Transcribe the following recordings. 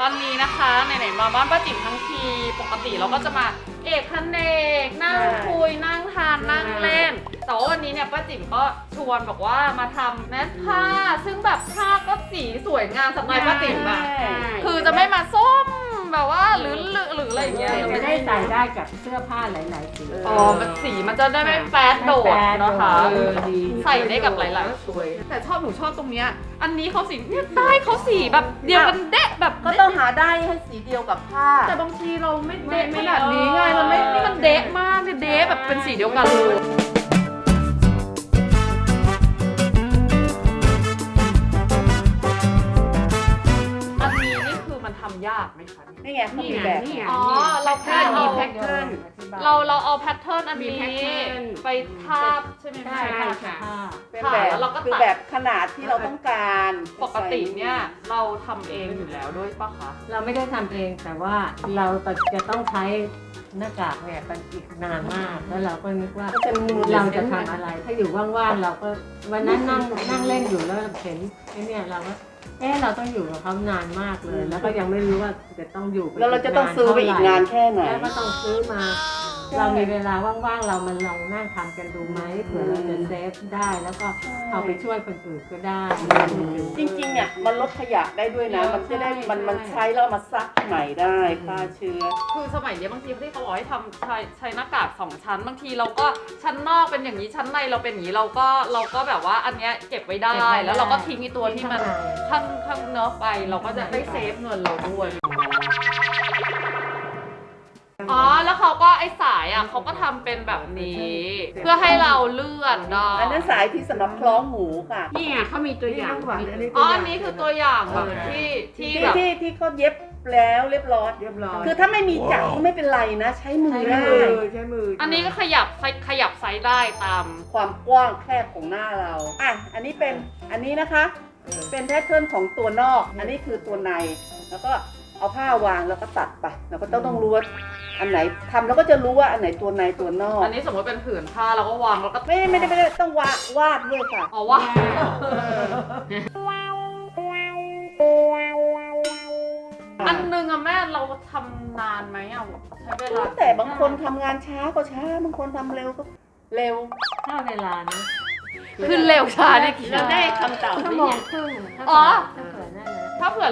ตอนนี้นะคะไหนๆมาบ้านป้าจิ๋มทั้งทีปกติเราก็จะมาเอกพันเอกนั่งใช่คุยนั่งทานนั่งเล่น แต่ว่าวันนี้เนี่ยป้าจิ๋มก็ชวนบอกว่ามาทำแมสผ้า ซึ่งแบบผ้าก็สีสวยงามสไตล์ป้าจิ๋มอะใช่คือจะไม่มาส้ม แบบว่าหรือหรือหรืออะไรอย่างเงี้ยจะได้ใส่ได้กับเสื้อผ้าหลายๆสีอ๋อมันสีมันจะได้ไม่แป๊ดโดดนะคะ เออดีใส่ได้กับหลายๆ สวย แต่ชอบหนูชอบตรงเนี้ย อันนี้เขาสีเนี่ยได้เขาสีแบบเดียวกันเดะแบบก็ต้องหาได้ให้สีเดียวกับผ้า แต่บางทีเราไม่เดะไม่ขนาดนี้ไงเออมันไม่นี่มันเดะมากเนี่ยเดะแบบเป็นสีเดียวกันเลย เราแค่ใช่มีเอาแพ็คเทิร์น เราเราเอาแพทเทิร์นอันมีนี้ แพทเทิร์น ไปทาบใช่ไหมใช่คะ ค่ะ เป็นค่ะแบบแล้วเราก็คือตัด แบบขนาดที่เราต้องการปกติเนี่ยเราทำเองอยู่แล้วด้วยปะคะ เราไม่ได้ทำเองแต่ว่าเราจะต้องใช้หน้ากากเนี่ยกันอีกนานมาก แล้วเราก็นึกว่าก็จะมือเราจะทำอะไร ถ้าอยู่ว่างๆเราก็วันนั้นนั่งนั่งเล่นอยู่แล้วเห็นไอ้เนี่ยเราก็ เออเราต้องอยู่กับเขานานมากเลย แล้วก็ยังไม่รู้ว่าจะต้องอยู่ไปแล้วเราจะต้องซื้อไปอีกนานแค่ไหน แล้วก็ต้องซื้อมาใช่ เรามีเวลาว่างๆ เรามันลองนั่งทำกันดูไหมเผื่อเราจะเซฟได้แล้วก็เอาไปช่วยคนอื่นก็ได้ จริงๆอะมันลดขยะได้ด้วยนะ มันจะได้มันมันใช้แล้วเอามาซักใหม่ได้ฆ่าเชื้อ คือสมัยเนี้ยบางทีที่เขาบอกให้ทำใช้ใช้หน้ากากสองชั้น บางทีเราก็ชั้นนอกเป็นอย่างนี้ชั้นในเราเป็นอย่างนี้เราก็เราก็แบบว่าอันเนี้ยเก็บไว้ได้แล้วเราก็ทิ้งไอ้ตัวที่มันข้างข้างเนื้อะไป เราก็จะได้เซฟเงินเราด้วย อ๋อ แล้วเขาก็ไอ้สายอะเขาก็ทำเป็นแบบนี้ เพื่อให้เราเลื่อนได้อันนั้นสายที่สำหรับคล้องหมูค่ะ นี่ไงเขามีตัวอย่าง อ๋ออันนี้คือตัวอย่างแบบที่ที่ที่แบบ ที่ที่เขาเย็บแล้วเรียบร้อยเรียบร้อยคือถ้าไม่มีจักรก็ไม่เป็นไรนะ ใช้มือใช้ได้มือใช้มืออันนี้ก็ขยับไซขยับไซส์ได้ตาม ความกว้างแคบของหน้าเราอะอันนี้เป็นอันนี้นะคะ เป็นแพทเทิร์นของตัวนอก อันนี้คือตัวใน แล้วก็ เอาผ้าวางแล้วก็ตัดไปแล้วก็ต้องต้องรู้ว่าอันไหนทำแล้วก็จะรู้ว่าอันไหนตัวในตัวนอกอันนี้สมมติเป็นผืนผ้าเราก็วางแล้วก็ไม่ไม่ได้ไม่ได้ต้องวาดวาดด้วยค่ะอ๋อว่าอันหนึงอะแม่เราทำนานไหมอะใช้เวลาแต่บางคนทำงานช้าก็ช้าบางคนทำเร็วก็เร็วถ้าเวลานะขึ้นเร็วช้าได้กี่เราได้คำตอบชั่วไหมโมงเนี่ยครึ่งอ๋อ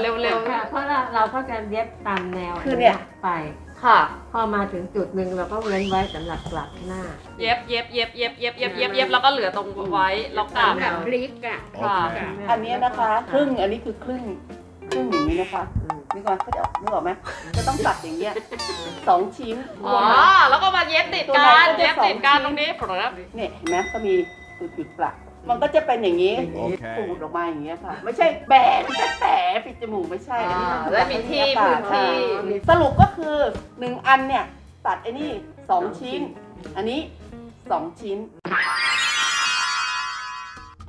ถ้าเกิดนั่นนะถ้าเผื่อเร็วค่ะเพราะเราเราก็จะเย็บตามแนวคือเนี่ย ไปๆค่ะ พอมาถึงจุดหนึ่งเราก็เว้นไว้สำหรับกลับหน้า เย็บเย็บเย็บเย็บเย็บเย็บเย็บเย็บแล้วก็เหลือตรงไว้แล้วกลับ แบบพลิกอะค่ะอันนี้นะคะ ครึ่งอันนี้คือครึ่งครึ่งอย่างนี้นะคะนี่ก่อนเขาจะนึกออกไหมจะต้องตัดอย่างเงี้ยสองชิ้นอ๋อ แล้วก็มาเย็บติดกัน เย็บติดกันตรงนี้ครับเนี่ยเห็นไหมเขามีจุดจุดๆประ มันก็จะเป็นอย่างนี้โอเค ปูดออกมาอย่างเงี้ยค่ะ ไม่ใช่แบนแต่แต่ปิดจมูกไม่ใช่อันนี้มันได้มีที่พื้นที่ สรุปก็คือหนึ่งอันเนี่ยตัดไอ้นี่สองชิ้น อันนี้สองชิ้น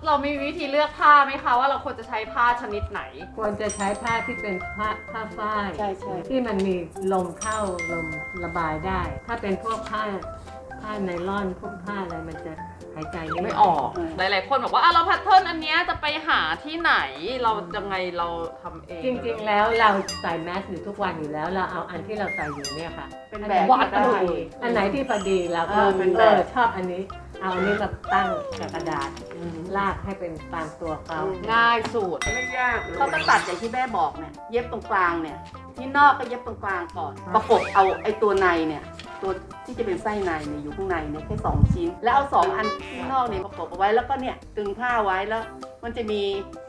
เรามีวิธีเลือกผ้าไหมคะว่าเราควรจะใช้ผ้าชนิดไหน ควรจะใช้ผ้าที่เป็นผ้าผ้าฝ้ายใช่ใช่ ที่มันมีลมเข้าลมระบายได้ ถ้าเป็นพวกผ้า ผ้าไนล่อนพวกผ้าอะไรมันจะหายใจไม่ออก หลาย ๆ คนบอกว่าอะเราแพทเทิร์นอันเนี้ยจะไปหาที่ไหน เรายังไงเราทำเองจริง ๆ แล้วเราใส่แมสอยู่ทุกวันอยู่แล้วเราเอาอันที่เราใส่อยู่เนี่ยค่ะเป็นแบบวัดได้ดูอันไหนที่พอดีเราก็เออเป็นแบบเออชอบอันนี้ เอาอันนี้มาตั้งกับกระดาษลากให้เป็นตามตัวเขา ง่ายสุด ไม่ยากเขาก็ตัดอย่างที่แม่บอกเนี่ย เย็บตรงกลางเนี่ย ที่นอกก็เย็บตรงกลางก่อน ประกบเอาไอ้ตัวในเนี่ย ตัวที่จะเป็นไส้ในเนี่ยอยู่ข้างในเนี่ยแค่สองชิ้น แล้วเอาสองอันที่นอกเนี่ยประกบเอาไว้แล้วก็เนี่ยตึงผ้าไว้แล้ว มันจะมี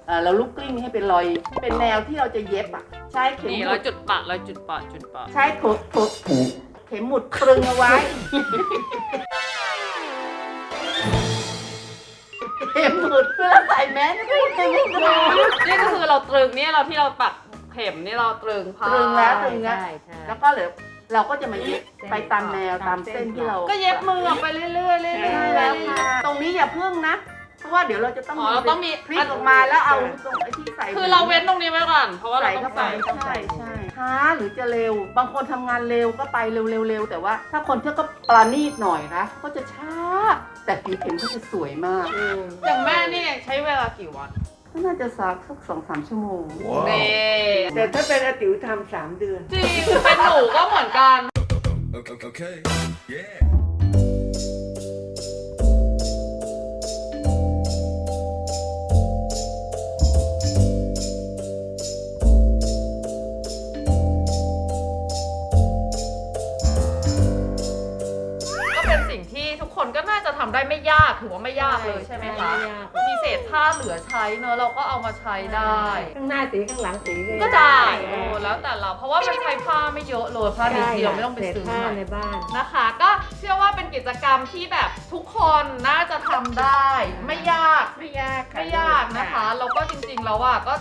เอ่อเราลูกกลิ้งให้เป็นรอย เป็นแนวที่เราจะเย็บอะใช้เข็มนี่หมุเราดจุดปะเราจุดปะจุดปะใช้ขดขดเข็มหมุดตรึงเอาไว้ เข็มหมุดเพื่อใส่แมสไม่ได้ตึงไม่ได้นี่ก็คือเราตรึงเนี่ยเราที่เราปักเข็มนี่เราตรึงผ้า ตรึงแล้วตรึงใช่ใช่แล้วก็เหลือ เราก็จะมาเย็บไปตามแนวตามเส้นที่เราก็เย็บมือออกไปเรื่อยๆเรื่อยๆใช่แล้วค่ะ ตรงนี้อย่าพึ่งนะ เพราะว่าเดี๋ยวเราจะต้องอ๋อเราต้องมี พลิกออกมาแล้วเอาตรงไอ้ที่ใส่คือเราเว้นตรงนี้ไว้ก่อน เพราะว่าเราใส่ต้อเข้างไปใส่ ใช่ใช่ช้าหรือจะเร็ว บางคนทำงานเร็วก็ไปเร็วเร็วเร็วแต่ว่า ถ้าคนที่ก็ปราณีตหน่อยนะก็จะช้า แต่ผิวเข็มเขาจะสวยมาก อย่างแม่นี่ใช้เวลากี่วัน ก็น่าจะสักสักสองสามชั่วโมง เน่แต่ถ้าเป็นอาติ๋วทำสามเดือน จริงเป็นหนูก็เหมือนกัน Okay, okay. Yeah. ก็เป็นสิ่งที่ทุกคนก็น่าจะทำได้ไม่ยากถือว่าไม่ยากเลยใช่ไหมคะ ไม่ยากมีเศ ษผ้าเหลือใช้เนอะเราก็เอามาใช้ได้ ข้างหน้าสีข้างหลังสีก็ได้โอ้แล้วแต่เราเพราะว่ามันใช้ผ้าไม่เยอะเลยผ้านิดเดียวไม่ต้องไปซื้อผ้าใหม่ในบ้านนะคะ ก็เชื่อว่าเป็นกิจกรรมที่แบบทุกคนน่าจะทำได้ ไม่ยากไม่ยากค่ะไม่ยากนะคะแล้วก็จริงๆแล้วอะก็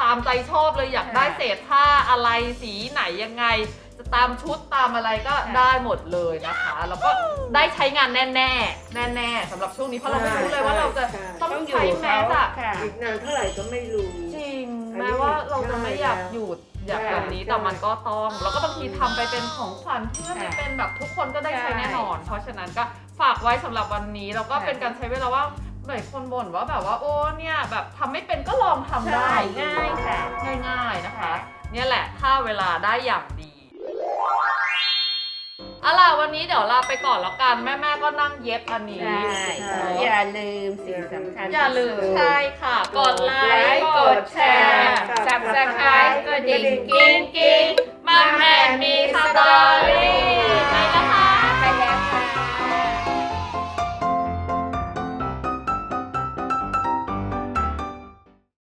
ตามใจชอบเลยอยากได้เศษผ้าอะไรสีไหนยังไงจะ ตามชุดตามอะไรก็ได้หมดเลยนะคะ แล้วก็ได้ใช้งานแน่ๆ แน่ๆสำหรับช่วงนี้เพราะเราไม่รู้เลยว่าเราจะใช่ต้องใช้แมสอะค่ะ อีกนานเท่าไหร่ก็ไม่รู้ จริงอันนี้แม้ว่าเราจะไม่อยากได้แล้วหยุดอยากได้แบบนี้ได้แต่มันก็ต้อง แล้วก็บางทีทำไปเป็นของขวัญเพื่อนไปค่ะเป็นแบบทุกคนก็ได้ใช้ใช่แน่นอน เพราะฉะนั้นก็ฝากไว้สำหรับวันนี้แล้วก็ค่ะเป็นการใช้เวลาว่าหลายคนบ่นว่าแบบว่าโอ้เนี่ยแบบทำไม่เป็นก็ลองทำได้ง่ายค่ะง่ายๆนะคะค่ะเนี่ยแหละถ้าเวลาได้อย่างดี เอาล่ะวันนี้เดี๋ยวลาไปก่อนแล้วกันแม่ๆก็นั่งเย็บอันนี้ใช่ อย่าลืมสิ่งสำคัญอย่าลืมที่สุด ใช่ค่ะ กดไลค์ กดแชร์ subscribe กระดิ่งกิ้งกิ้ง